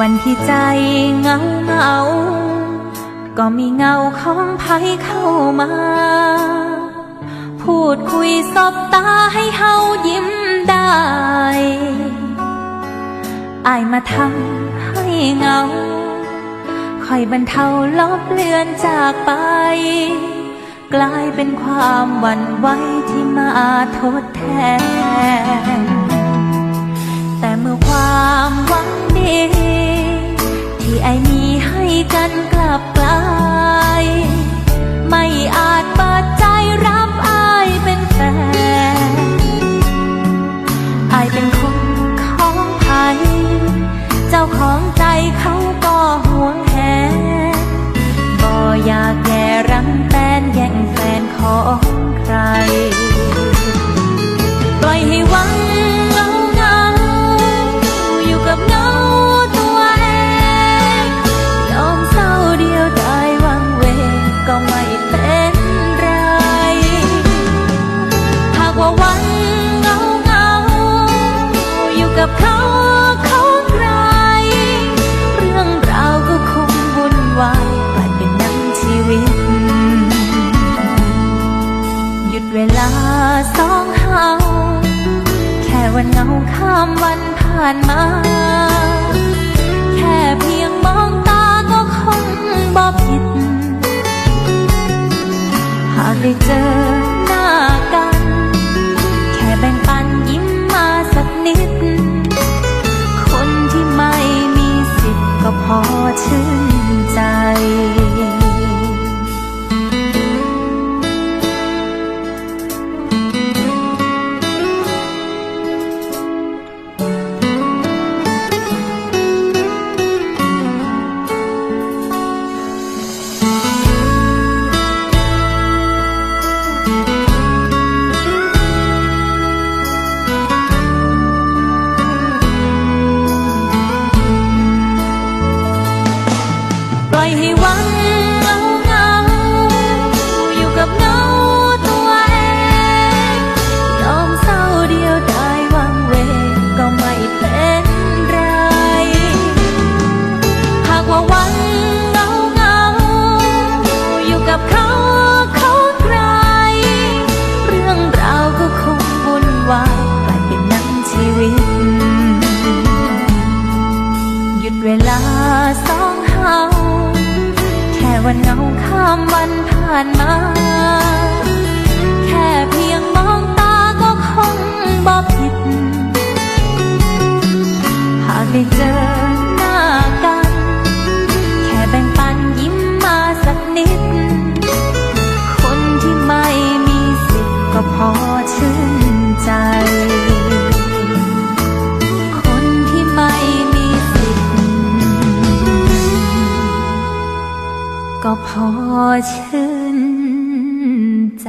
วันที่ใจเงาเงา ก็มีเงาของภัยเข้ามา พูดคุยสบตาให้เฮายิ้มได้อายมาทำให้เงา คอยบรรเทาลบเลือนจากไป กลายเป็นความหวั่นไหวที่มาทดแทน วลาสองเฮาแค่วันเงาข้ามวันผ่านมา แค่เพียงมองตาก็คงบอกผิด หากได้เจอ mây hi vắng ngâu ngâu dù gặp ngâu tua em sao điều đại vang về, còn mày tên rai hạc hoa vắng ามวันผ่านมา ก็พอชื่นใจ